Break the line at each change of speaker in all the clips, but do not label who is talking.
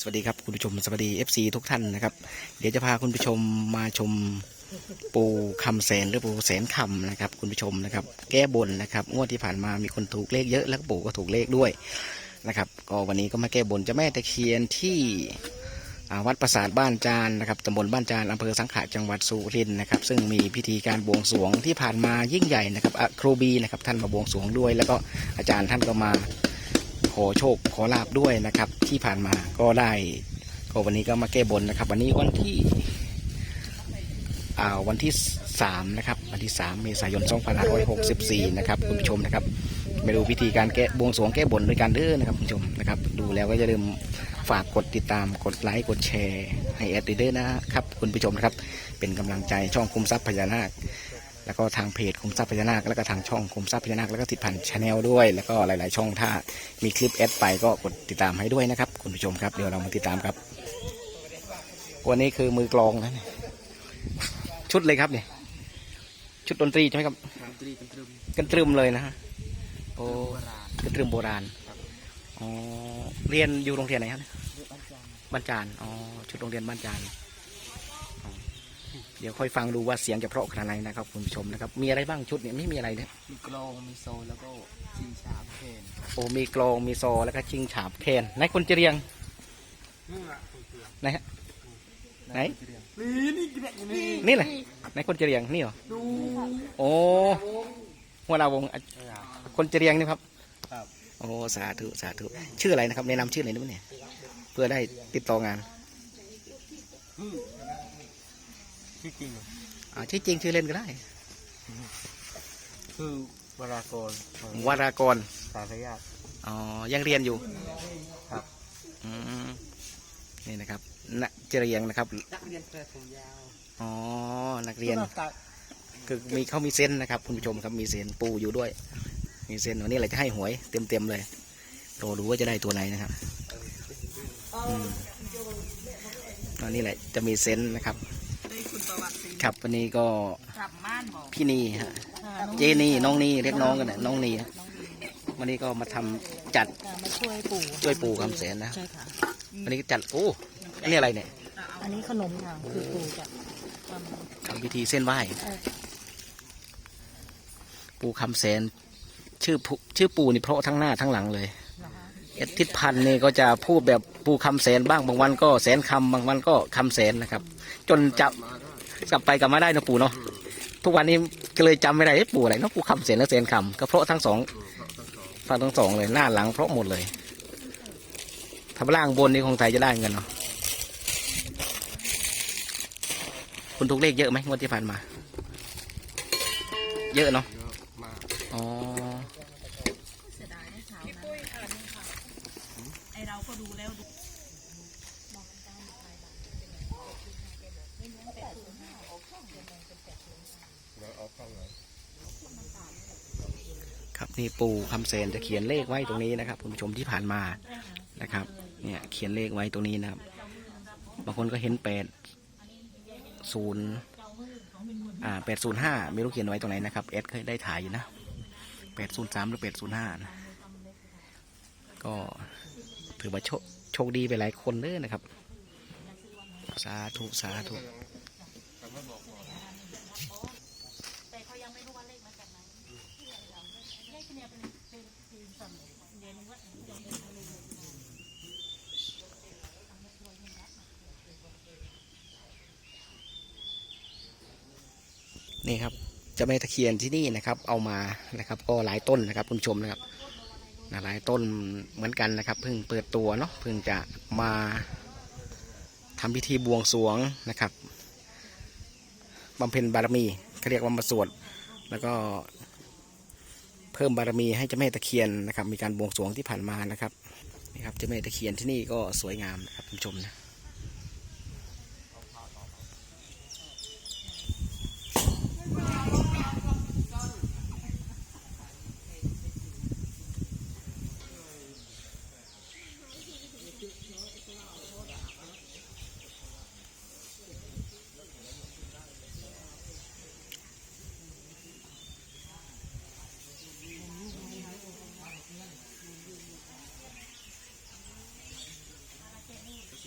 สวัสดีครับคุณผู้ชมสวัสดี FC ทุกท่านนะครับ เดี๋ยวจะพาคุณผู้ชมมาชมปูคำแสนหรือปูแสนคำนะครับ คุณผู้ชมนะครับ แก้บนนะครับงวดที่ผ่านมามีคนถูกเลขเยอะแล้วปู่ก็ถูกเลขด้วยนะครับก็วันนี้ก็มาแก้บนเจะแม่ตะเคียนที่วัดปราสาทบ้านจานนะครับตำบลบ้านจานอำเภอสังขะจังหวัดสุรินทร์นะครับ ซึ่งมีพิธีการบวงสรวงที่ผ่านมายิ่งใหญ่นะครับครูบีนะครับท่านมาบวงสรวงด้วย แล้วก็อาจารย์ท่านก็มา ขอโชคขอลาบด้วยนะครับ ที่ผ่านมาก็ได้ก็วันนี้ก็มาแก้บนนะครับ วันนี้วันที่วันที่สามนะครับวันที่สามเมษายน2564นะครับคุณผู้ชมนะครับไปดูพิธีการแก้บวงสรวงแก้บนด้วยกันเด้อนะครับคุณผู้ชมนะครับ ดูแล้วก็อย่าลืมฝากกดติดตามกดไลค์กดแชร์ให้แอดีเดอนะครับคุณผู้ชมนะครับ เป็นกำลังใจช่องคุมทรัพย์พญานาค แล้วก็ทางเพจคุมทรัพย์พญานาคแล้วก็ทางช่องคุมทรัพย์พญานาคแล้วก็ติดพันชาแนลด้วย แล้วก็หลาย ๆ ช่องถ้ามีคลิปแอดไปก็กดติดตามให้ด้วยนะครับ คุณผู้ชมครับเดี๋ยวเรามาติดตามครับวันนี้คือมือกลองนะชุดเลยครับเนี่ยชุดดนตรีใช่ไหมครับ
ดนตรีเป็นตรึม
กันตรึมเลยนะฮะโอ้กันตรึมโบราณอ๋อเรียนอยู่โรงเรียนไหนครับ
เรื่องอาจารย์
บ้านจานอ๋อชุดโรงเรียนบ้านจาน เดี๋ยวค่อยฟังดูว่าเสียงจะเพราะขนาดไหนนะครับคุณผู้ชมนะครับ มีอะไรบ้างชุดเนี่ยไม่มีอะไรเนี่ย
มีกลองมีโซลแล้วก็ชิงชาเพน
โอ้มีกลองมีซอแล้วก็ชิงฉาบแคนไหนคนจะเรียงไหนฮะไหน
นี่นี่กระนี่
นี่แหละไหนคนจะเรียงนี่เหรอ
ดู
โอ้หัวหน้าวงอะคนจะเรียงนี่ครับ
ครับ
โอ้สาธุสาธุชื่ออะไรนะครับแนะนำชื่อหน่อยได้ไหมเนี่ยเพื่อได้ติดต่องาน
ที่จริง
อ่าชื่อจริงชื่อเล่นก็ได้
คือวรากร
วรากร
สาธยาต
อ๋อ ยังเรียนอยู่
ครับ
อืม นี่นะครับณจะเรียงนะครับ
นักเรียนแปลผมยาว
อ๋อ นักเรียน คือมีเขามีเซนส์นะครับ คุณผู้ชมครับ มีเซนส์ปูอยู่ด้วย มีเซนส์วันนี้เราจะให้หวยเต็มเต็มๆเลยรอดูว่าจะได้ตัวไหนนะครับ อืมอันนี้แหละจะมีเซนส์นะครับ
ได้ คุณประวัติสิ
ครับวันนี้ก็
กลับม่านบอก
พี่นีฮะเจนี่น้องนีเรียกน้องกันนะน้องนีฮะวันนี้ก็มาทำจัด
มาช่วยปู่
ช่วยปู่คำแสนนะ
ใช่ค่ะ
วันนี้ก็จัดโอ้อันนี้อะไรเนี่ย
อันนี้ขนมค่ะคือปู่จะท
ทำพิธีเส้นไหว้ำ
เอ่อ
ปู่คำแสน ชื่อปู่ชื่อปู่นี่เพราะทั้งหน้าทั้งหลังเลย
นะคะ
เอ็ดทิศพันธ์นี่ก็จะพูดแบบปู่คำแสนบ้างบางวันก็แสนคำบางวันก็คำแสนนะครับ จนจับ กลับไปกลับมาได้นะปู่เนาะทุกวันนี้ก็เลยจำไม่ได้เอ๊ะปู่อะไรเนาะปู่คำเสียนและเสียนคำก็เพราะทั้งสองฟังทั้งสองเลยหน้าหลังเพราะหมดเลยถ้าล่างบนนี่คงไทยจะได้เงินเนาะคุณถูกเลขเยอะไหมงวดที่ผ่านมา เยอะเนาะ
อ๋
ออ
เสียดายนะเช้า
พี่ปุ้ยอ่านค่ะไอเราก็ดูแล้วดู
นี่ปู่คำเซนจะเขียนเลขไว้ตรงนี้นะครับคุณผู้ชมที่ผ่านมานะครับ เนี่ยเขียนเลขไว้ตรงนี้นะครับ บางคนก็เห็นแปดศูนย์อ่าแปดศูนย์ห้าไม่รู้เขียนไว้ตรงไหนนะครับเอสเคยได้ถ่ายอยู่นะแปดศูนย์สามหรือแปดศูนย์ห้านะก็ถือว่าโชคโชคดีไปหลายคนเลยนะครับ สาธุ สาธุ นี่ครับจะแม่ตะเคียนที่นี่นะครับ เอามานะครับ ก็หลายต้นนะครับคุณชมนะครับหลายต้นเหมือนกันนะครับ เพิ่งเปิดตัวเนาะเพิ่งจะมาทำพิธีบวงสรวงนะครับบำเพ็ญบารมีเขาเรียกว่ามาสวดแล้วก็เพิ่มบารมีให้เจ้าแม่ตะเคียนนะครับ มีการบวงสรวงที่ผ่านมานะครับนี่ครับเจ้าแม่ตะเคียนที่นี่ก็สวยงามนะครับคุณชมนะ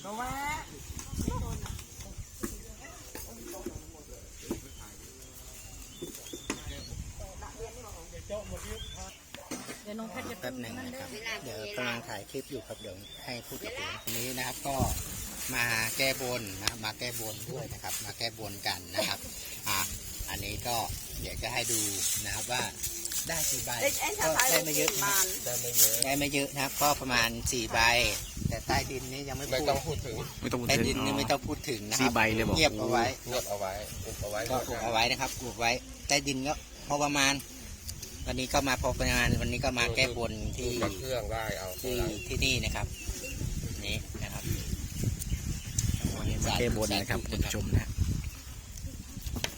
เก็
ว่า
เดี๋ยวน้องแพทย์จะ
แป๊บหนึ่งนะครับ เดี๋ยวกำลังถ่ายคลิปอยู่ครับเดี๋ยวให้พูดกับผมวันนี้นะครับก็มาแก้บนนะครับมาแก้บนด้วยนะครับ มาแก้บนกันนะครับอะอันนี้ก็เดี๋ยวจะให้ดูนะครับว่าได้กี่ใบก็ได้ไม่เยอะนะครับ
ได้ไม่เยอะ
ได้ไม่เยอะนะครับ ก็ประมาณสี่ใบ แต่ใต้ดินนี่ยังไม่
ไม่
พูด
ต้องพูดถึง
ไม่ต้องพูด
ใต้
ถึง
ดินนี่
อ๋อ
ไม่ต้องพูดถึงนะค
สี่
รับ
ใบเลยบอก
เงียบเอาไว้
เงียบเอาไว้อุบเอาไว้
ก็อุบเอาไว้นะครับอุบไว้ใต้ดินก็พอประมาณ วันนี้ก็มาพอประมาณวันนี้ก็มาแก้บนที่
กับเครื่องได้เอา
ที่ที่นี่นะครับ นี่นะครับ
มาแก้บนนะครับคุณผู้ชมนะ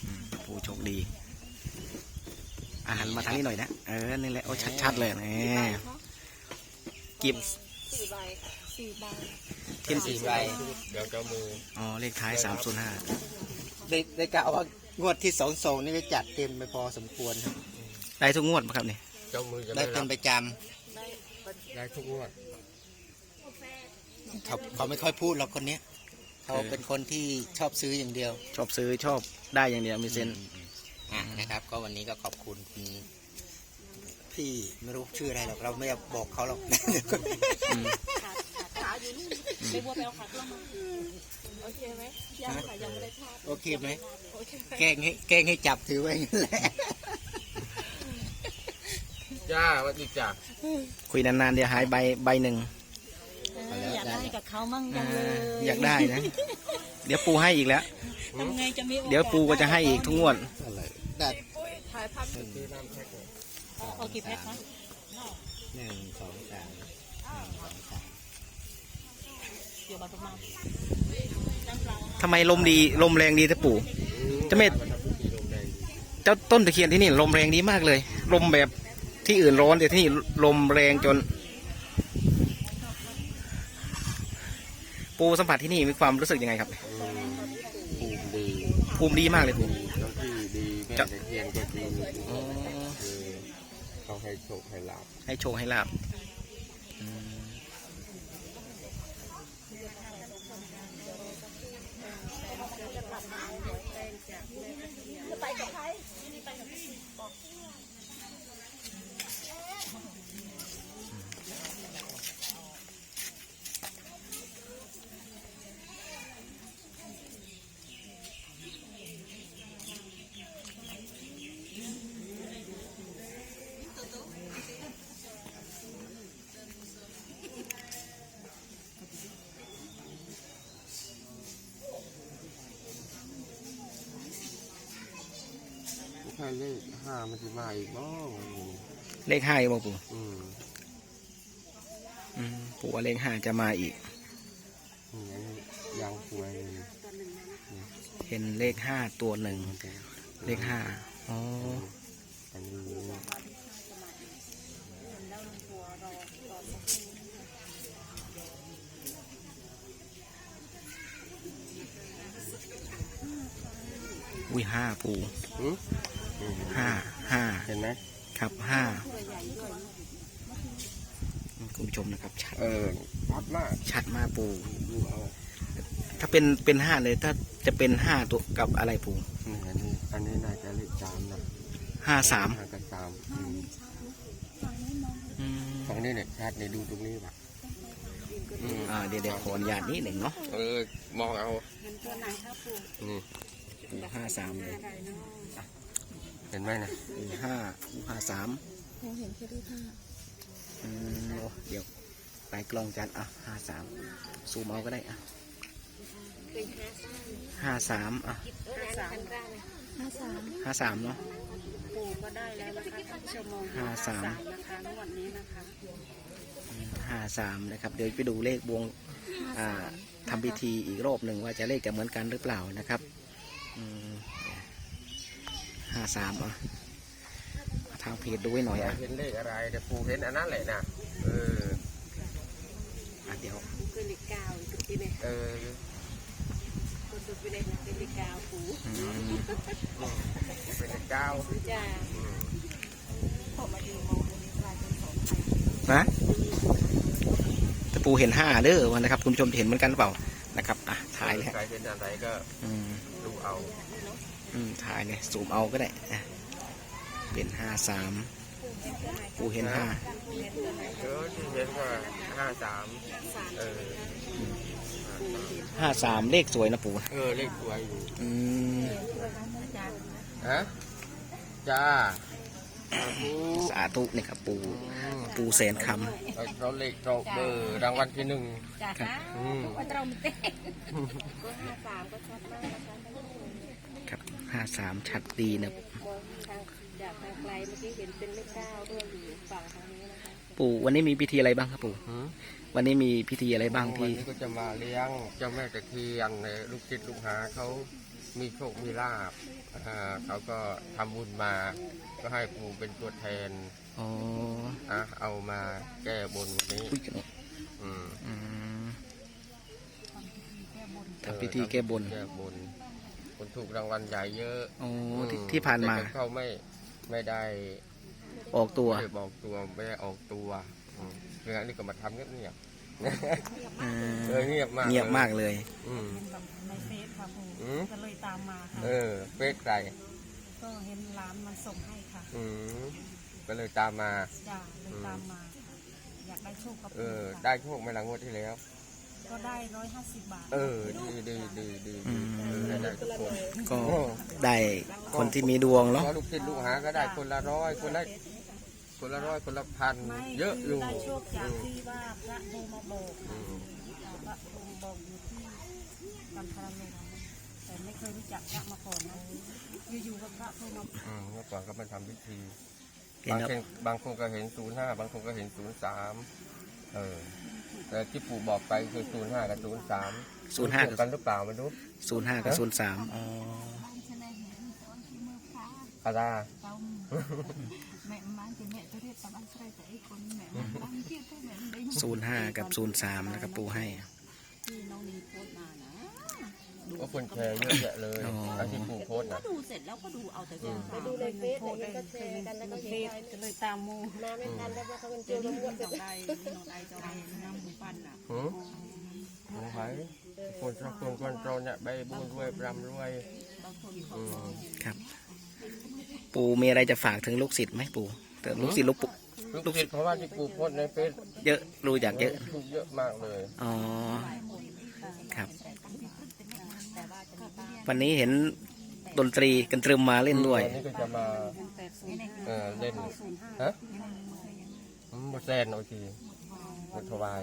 อืมผู้โชคดี อาหารมาทางนี้หน่อยนะเออนี่แหละโอ้ชัดๆเลยนี่กิบ
สี่ใบค่ะสี่ใบ
เทียน
สี่ใบ
เดี๋ยวเจ้ามือ
อ๋อเลขท้ายสามศูนย์ห้า
ได้ได้กล่าวว่างวดที่สองสองนี่ก็จัดเต็มไปพอสมควรครับ
ได้ทุกงวดปะครับนี่
เจ้ามือจะ
ได้
ไม่
เป็
รั
น
บ
ประจ
ได้ทุกงวดำ
เขาเขาไม่ค่อยพูดหรอกคนเนี้ยเขาเป็นคนที่ชอบซื้ออย่างเดียว
ชอบซื้อชอบได้อย่างเดียวมีเซนส์
อะนะครับ ก็วันนี้ก็ขอบคุณคุณพี่ไม่รู้ชื่ออะไรหรอกเราไม่อยากบอกเขาหรอก
อืม
ขาอยู่นี่ไปบัวไปเอาขาเครื่องมาโอเคไหมยังค่ะยังไม่ได้ทอด
โอเคไหม
โอเค
แกล้งให้แกล้งให้จับถือไว้อย่างนั้นแหละ
จ้าวัดจิจ่า
คุยนานๆเดี๋ยวหายใบใบหนึ่ง
อยากได้กับเขามั่งจั
อ่าง
เลย
อยากได้นะ เดี๋ยวปูให้อีกแล้ว
ทำไงจะมีโอกาส
เดี๋ยวปูก็จะให้อีกทุกงวด
แต่
ถ่ายพัก
ที่น้ำแพ็คเลย
เอากี่แพ็คคะ
หนึ่งสองสามหนึ่งสองสาม
เดี๋ยวมาประมาณ
ทำไมลมดีลมแรงดีแต่ปู่จะไม่
วันทพุธีลมแรงดี
เจ้าต้นตะเคียนที่นี่ลมแรงดีมากเลย ลมแบบ ที่อื่นร้อนแต่ที่นี่ลมแรงจน ปูสัมผัสที่นี่มีความรู้สึกยังไงครับ
ภูมิดี
ภูมิดีมากเลยปู
เจ้าที่ดีแม่ตะเคียนก็ดี
อ๋อ
คือเขาให้โชคให้ลาบ
ให้โชคให้ลาบ
ช่เลขห้ามันจะมาอีกบ้าง
เลขห้าอีกบ่ปู
อืม
อืมปูว่าเลขห้าจะมาอีก
นี่อันนี้ยังสวยเลย
เห็นเลขห้าตัวหนึ่ง เลขห้าอ๋อ
อันนี้
อุ้ยห้าปู
หืมอืม
ห้าห้า
เห็นไหม
ครับห้าคุณผู้ชมนะครับ ชัด
เออชัดมาก
ชัดมากปู
ดูเอา
ถ้าเป็นเป็นห้าเลย ถ้าจะเป็นห้าตัวกับอะไรปู
นี่อันนี้อันนี้น่าจะเลขสามนะ
ห้าสาม
ห้ากับสามอืม
อืม
ฝั่งนี้เนี่ยชัดเนี่ยดูตรงนี้ป่ะอืม
อ่าเดี๋ยวเดี๋ยวขออนุญาตนิดหนึ่งเนาะ
เออมองเอานี่
ปูห้าสามเลย
เห็นไหมนะ
ปูห้าปูห้าสามอืมโอ้เดี๋ยวไปกล้องจันอะห้าสามซูมเอาก็ได้อะห้าสามอะ
ห้าสาม
ห้าสามเนาะ
ปู่ก็ได้แล้วนะคะท่านผู้ชมมอง
ห้าสาม
นะคะงวดนี้นะคะ
ห้าสามนะครับ เดี๋ยวไปดูเลขบวงอ่าทำพิธีอีกรอบหนึ่งว่าจะเลขจะเหมือนกันหรือเปล่านะครับห้า สามอะทางเพจดูไว้หน่อยอะ
เห็นเลขอะไรแต่ปูเห็นอันนั้นแหละนะเออ
อะเดี๋ยว
คือเลขเก้าจุดที่เนี่ย
เออ
คนดูไปเลยเป็นเลขเก้าปู่
อืม
เป็นเลขเก้า
จ้า
อืม
นะแต่ปูเห็นห้าเด้อวันนะครับ คุณผู้ชมเห็นเหมือนกันหรือเปล่านะครับอะถ่ายเลยฮะ
ใครเป็นอะไรก็
อืม
ดูเอา
อืม ถ่ายเลยซูมเอาก็ได้อะเป็นห้าสามปูเห็นห้า
เออที่เห็นก็ห้าสามเออ
ห้าสามเลขสวยนะปู
เออเลขสวยอยู่
อืม
ฮะจ้าสาธุ
สาธุนี่ครับ ปู
อืม
ปูแสนค
เราเลขเราเบอร์รางวัลที่หนึ่ง
จ้า
ครับ
ค่ะ
อืม
วันเราไม่เต้น
ก็ห้าสามก็ชัดมากนะคะำ
ครับห้าสามชัดดีนะ
มองทางจากทางไกลเมื่อกี้เห็นเป็นเลขเก้าด้วยอยู่ฝั่งทางนี้นะคะ
ปู่วันนี้มีพิธีอะไรบ้างครับปู่
หืม
วันนี้มีพิธีอะไรบ้าง
วัน
ที่
นี้ก็จะมาเลี้ยงเจ้าแม่ตะเคียนในลูกศิษย์ลูกหาเขามีโชคมีลาบอ่าเขาก็ทำบุญมา ก็ให้ปู่เป็นตัวแทน
อ๋อ
อะเอามาแก้บนวันนี้
อุ้ยกัน
อืม
อืมทำพิธีแก้บน
แก้บนคน ถูกรางวัลใหญ่เยอะ
อ๋อที่
อืม
ที่ผ่านมา
แต่เขาไม่ไม่ได้
ออกตัว
ไม่ได้บอกตัวไม่ได้ออกตัวอืมเรื่องนี้ก็มาทำเงียบ
อืม
ๆเออเงียบมาก
เงียบมากเลย
อืม
เป็นแบบในเฟซค่ะปู
อืม
ก็เลยตามมาค่ะ
เออเฟซไก่
ก็เห็นร้านมันส่งให้ค่ะ
อืมก็เลยตามมา
จ้าเลยตามมาค่ะอยากได้โชคกับ
เอ
ปู
อ
ค่ะ
ได้โชคไหม่หลังงวดที่แล้ว
ก็ได้ร้อยห้าสิบบาท
เออดีดีดีดี
อื
ดี
ม
เออได้ได้ทุกคน
ก็ได้คนที่มีดวงเนาะ
เพราะลูกศิษย์ลูกหาก็ได้คนละร้อยคนละคนละร้อยคนละพัน
ไม่
เยอะ
คื
อยู่
ได้โชคจาก
อืม
ที่ว่าพระโทรมาบอก
อืม
อ่าพระโทรมาบอกอยู่ที่กันทรลงแต่ไม่เคยรู้จักพระมาก่อนนะอยู่ๆก็พระโทรมา
อืมเมื่อก่อนก็มาทำพิธี
เห็น
บาง
แล้ว
คนบางคนก็เห็นศูนย์ห้าบางคนก็เห็นศูนย์สามเออ แต่ที่ปู่บอกไปคือศูนย์ห้ากับศูนย์สาม
ศูนย์ห้า
กันหรือเปล่าไม่รู้
ศูนย์ห้ากับศูนย์สามอ๋อ
อาดา
แม่มันจะแม่จะเรียกตามอันใครแต่ไอ้คนแม่มันบางทีก็แม่ได้
ศูนย์ห้ากับศูนย์สามนะครับปูให้
ที่น้องนีโพสต์มานะ
ก็ คนแชร์เยอะแยะเลย
อ๋อ
แล้วที่ปู่โพสต์
ก็
นะ
ดูเสร็จแล้วก็ดูเอาแต่
อืม
ไปดูในเฟซอะไรก็แชร์กันแล้วก็
เฟ
เห็น
ซก็เลยตามมู
มาไม่ทันแล้วเพราะเขาเป็นเจ
เดี๋ยว
อ
นี้
แล้วหม
มั
ด
น
ไป
ต้องได้น้องได้จะได้น้ำหมูปั้นอะ
หืมของใครคนสักคนคนโตเนี่ยใบบุญรวยปรำรวย
บางคนเขา
อืม
ครับ ปูมีอะไรจะฝากถึงลูกศิษย์ไหมปูแต่ลูกศิษย์ลูกปู
ลูกศิษย์เพราะว่าที่ปู่โพสต์ในเฟซ
เยอะรู้จักเยอะ
ถูกเยอะมากเลย
อ๋อ ครับ
แต่ว่าจะมีบ้าง
วันนี้เห็นดนตรีกันตรึมมาเล่นด้วย
วันนี้ก็จะมา
แต่ศูนย์
เออเล่น
ศูนย์ห้า
ฮะอืมบแซนโอเคบถวาย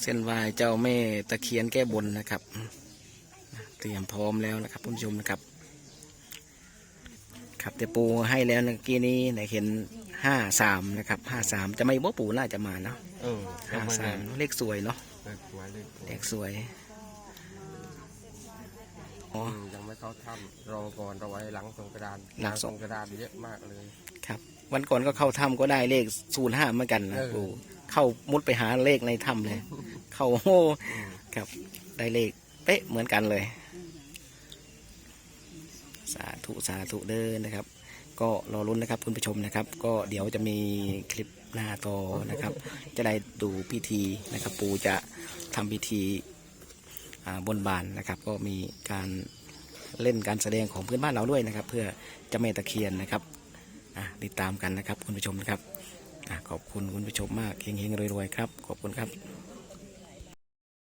เส้นไหวายเจ้าแม่ตะเคียนแก้บนนะครับ เตรียมพร้อมแล้วนะครับคุณผู้ชมนะครับ ครับแต่ปูให้แล้วเมื่อกี้นี้ไหนเห็นห้าสามนะครับห้าสามจะไม่ว่าปูน่าจะมาเนาะ
เออ
ห้าสามเลขสวยเนาะ
เลขสวยเลขสวย
เลขสวยอ๋อ
อืม ยังไม่เข้าถ้ำรอก่อนรอไว้หลังสงกรานต์
หลังสง
กรานต์เยอะมากเลย
ครับ วันก่อนก็เข้าถ้ำก็ได้เลขศูนย์ห้าเหมือนกันนะ
เออ
ปูเข้ามุดไปหาเลขในถ้ำเลย เข้าโอ้โห
อืม
ครับ ได้เลขเป๊ะเหมือนกันเลย สาธุสาธุเด้อนะครับ ก็รอรุ้นนะครับคุณผู้ชมนะครับ ก็เดี๋ยวจะมีคลิปหน้าต่อนะครับ จะได้ดูพิธีนะครับ ปูจะทำพิธีอ่า บนบานนะครับ ก็มีการเล่นการแสดงของเพื่อนบ้านเราด้วยนะครับ เพื่อจะแม่ตะเคียนนะครับติดตามกันนะครับคุณผู้ชมนะครับอขอบคุณคุณผู้ชมมากเฮงๆรวยๆครับ ขอบคุณครับ